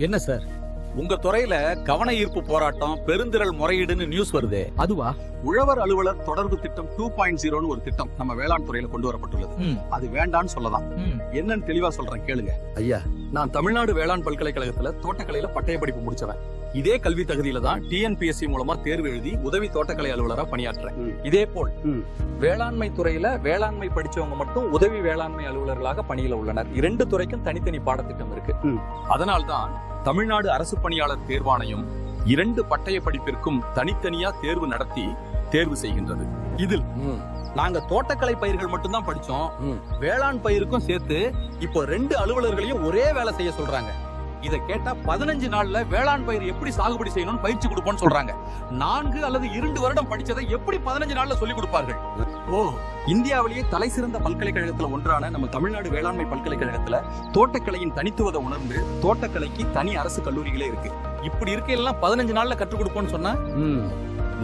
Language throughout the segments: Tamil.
என்ன சார்? உங்க துறையில கவன ஈர்ப்பு போராட்டம் பெருந்திரள் முறையீடுன்னு நியூஸ் வருதே. அதுவா? உழவர் அலுவலர் தொடர்பு திட்டம் டூ பாயிண்ட் ஜீரோன்னு ஒரு திட்டம் நம்ம வேளாண் துறையில கொண்டு வரப்பட்டுள்ளது. அது வேண்டான்னு சொல்லலாம். என்னன்னு தெளிவா சொல்றேன் கேளுங்க. ஐயா. நான் தமிழ்நாடு வேளாண் பல்கலைக்கழகத்துல தோட்டக்கலையில பட்டய படிப்பு முடிச்சவன். இதே கல்வி தகுதியில தான் டிஎன்பிஎஸ்சி மூலமா தேர்வு எழுதி உதவி தோட்டக்கலை அலுவலரா பணியாற்றுறேன். இதே போல். வேளாண்மை துறையில வேளாண்மை படிச்சவங்க மட்டும் உதவி வேளாண்மை அலுவலர்களாக பணியில உள்ளனர். இரண்டு துறைக்கும் தனித்தனி பாடத்திட்டம் இருக்கு. அதனால்தான் தமிழ்நாடு அரசு பணியாளர் தேர்வாணையம் இரண்டு பட்டய படிப்பிற்கும் தனித்தனியா தேர்வு நடத்தி தேர்வு செய்கின்றது. இதில் நாங்க தோட்டக்கலை பயிர்கள் மட்டும்தான் படிச்சோம். வேளாண் பயிருக்கும் சேர்த்து இப்போ ரெண்டு அலுவலர்களையும் ஒரே வேலை செய்ய சொல்றாங்க. இதை கேட்டா பதினஞ்சு நாள்ல வேளாண் பயிர் எப்படி சாகுபடி செய்யணும்னு பயிற்சி கொடுப்போம்னு சொல்றாங்க. நான்கு அல்லது இரண்டு வருடம் படிச்சதை எப்படி பதினஞ்சு நாள்ல சொல்லி கொடுப்பார்கள்? ஓ இந்தியாவிலேயே தலை சிறந்த பல்கலைக்கழகத்துல ஒன்றான நம்ம தமிழ்நாடு வேளாண்மை பல்கலைக்கழகத்துல தோட்டக்கலையின் தனித்துவத்தை உணர்ந்து தோட்டக்கலைக்கு தனி அரசு கல்லூரிகளே இருக்கு. இப்படி இருக்கையெல்லாம் பதினஞ்சு நாள்ல கற்றுக் கொடுப்போம்னு சொன்னா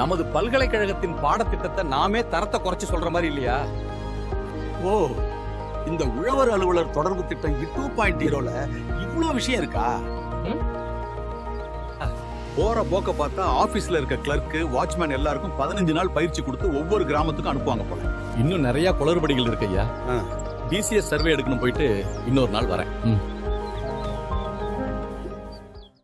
நமது பல்கலைக்கழகத்தின் பாடத்திட்டத்தை நாமே தரத்தை குறைச்சு சொல்ற மாதிரி இல்லையா? ஓ இந்த உழவர் அலுவலர் தொடர்பு திட்டம் டூ பாயிண்ட் ஜீரோல இவ்வளவு விஷயம் இருக்கா. போற போக்க பார்த்தா ஆபீஸ்ல இருக்க கிளர்க் வாட்ச்மேன் எல்லாருக்கும் பதினஞ்சு நாள் பயிற்சி கொடுத்து ஒவ்வொரு கிராமத்துக்கும் அனுப்புவாங்க போல. இன்னும் நிறைய குளறுபடிகள் இருக்கு ஐயா. ஆ. பிசிஎஸ் சர்வே எடுக்கணும் போயிட்டு இன்னொரு நாள் வரேன்.